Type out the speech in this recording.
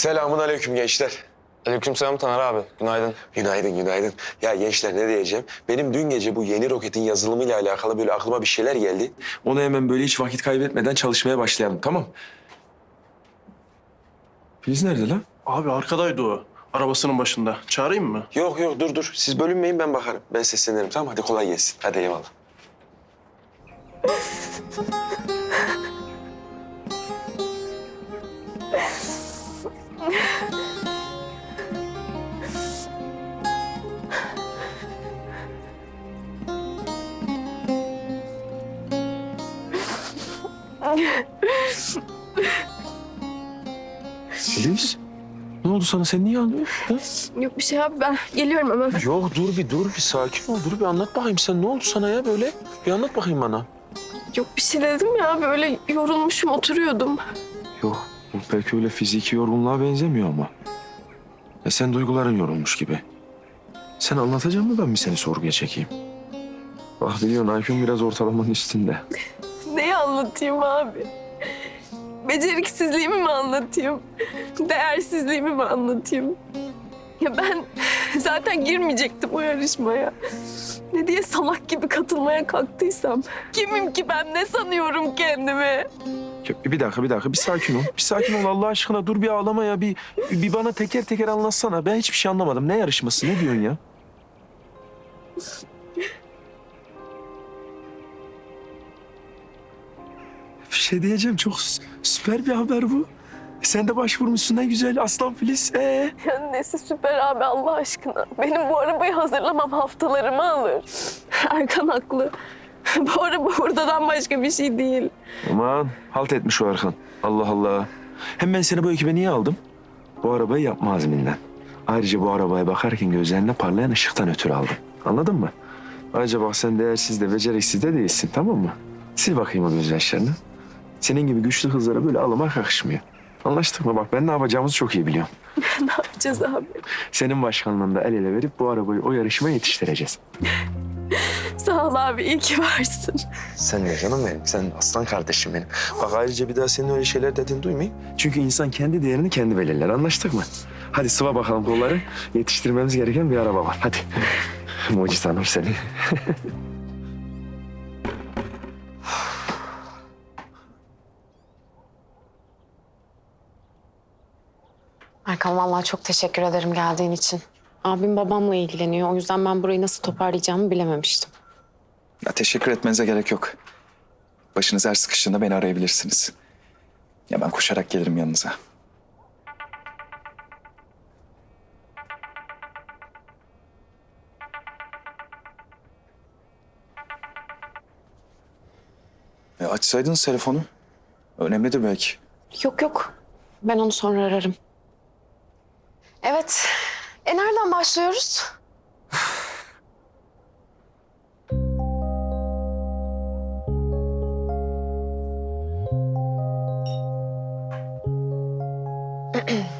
Selamun aleyküm gençler. Aleykümselam Taner abi. Günaydın. Günaydın, günaydın. Ya gençler ne diyeceğim? Benim dün gece bu yeni roketin yazılımıyla alakalı böyle aklıma bir şeyler geldi. Onu hemen böyle hiç vakit kaybetmeden çalışmaya başlayalım, tamam? Filiz nerede lan? Abi arkadaydı o. Arabasının başında. Çağırayım mı? Yok yok dur dur. Siz bölünmeyin ben bakarım. Ben seslenirim tamam hadi kolay gelsin. Hadi eyvallah. Filiz? Ne oldu sana? Sen niye ağlıyorsun? ha? Yok bir şey abi ben geliyorum hemen. Yok dur bir dur bir sakin ol. Dur bir anlat bakayım sen ne oldu sana ya böyle? Bir anlat bakayım bana. Yok bir şey dedim ya böyle yorulmuşum oturuyordum. Yok bu pek öyle fiziki yorgunluğa benzemiyor ama. E sen duyguların yorulmuş gibi. Sen anlatacak mı ben mi seni sorguya çekeyim? Bak biliyorsun IQ'm biraz ortalamanın üstünde. Anlatayım abi? Beceriksizliğimi mi anlatayım? Değersizliğimi mi anlatayım? Ya ben zaten girmeyecektim o yarışmaya. Ne diye salak gibi katılmaya kalktıysam. Kimim ki ben ne sanıyorum kendimi? Ya Bir dakika bir dakika bir sakin ol. Bir sakin ol Allah aşkına dur bir ağlama ya. Bir, bir bana teker teker anlatsana. Ben hiçbir şey anlamadım. Ne yarışması ne diyorsun ya? Şey diyeceğim çok sü- süper bir haber bu. Sen de başvurmuşsun ne güzel Aslan Filiz. Ee? Ya nesi süper abi Allah aşkına. Benim bu arabayı hazırlamam haftalarımı alır. Erkan haklı. Bu araba hurdadan başka bir şey değil. Aman halt etmiş o Erkan. Allah Allah. Hem ben seni bu ekibe niye aldım? Bu arabayı yapma azminden. Ayrıca bu arabaya bakarken gözlerinde parlayan ışıktan ötürü aldım. Anladın mı? Ayrıca bak sen değersiz de beceriksiz de değilsin tamam mı? Sil bakayım o gözyaşlarını. Senin gibi güçlü kızlara böyle ağlamak yakışmıyor. Anlaştık mı? Bak ben ne yapacağımızı çok iyi biliyorum. ne yapacağız abi? Senin başkanlığında el ele verip bu arabayı o yarışmaya yetiştireceğiz. Sağ ol abi iyi ki varsın. Sen ne canım benim? Sen aslan kardeşim benim. Bak ayrıca bir daha senin öyle şeyler dediğini duymayayım. Çünkü insan kendi değerini kendi belirler. Anlaştık mı? Hadi sıva bakalım kolları. Yetiştirmemiz gereken bir araba var. Hadi. Mucit Hanım seni. Erkan vallahi çok teşekkür ederim geldiğin için. Abim babamla ilgileniyor. O yüzden ben burayı nasıl toparlayacağımı bilememiştim. Ya teşekkür etmenize gerek yok. Başınız her sıkıştığında beni arayabilirsiniz. Ya ben koşarak gelirim yanınıza. E açsaydınız telefonu. Önemlidir belki. Yok yok. Ben onu sonra ararım. Evet. E nereden başlıyoruz?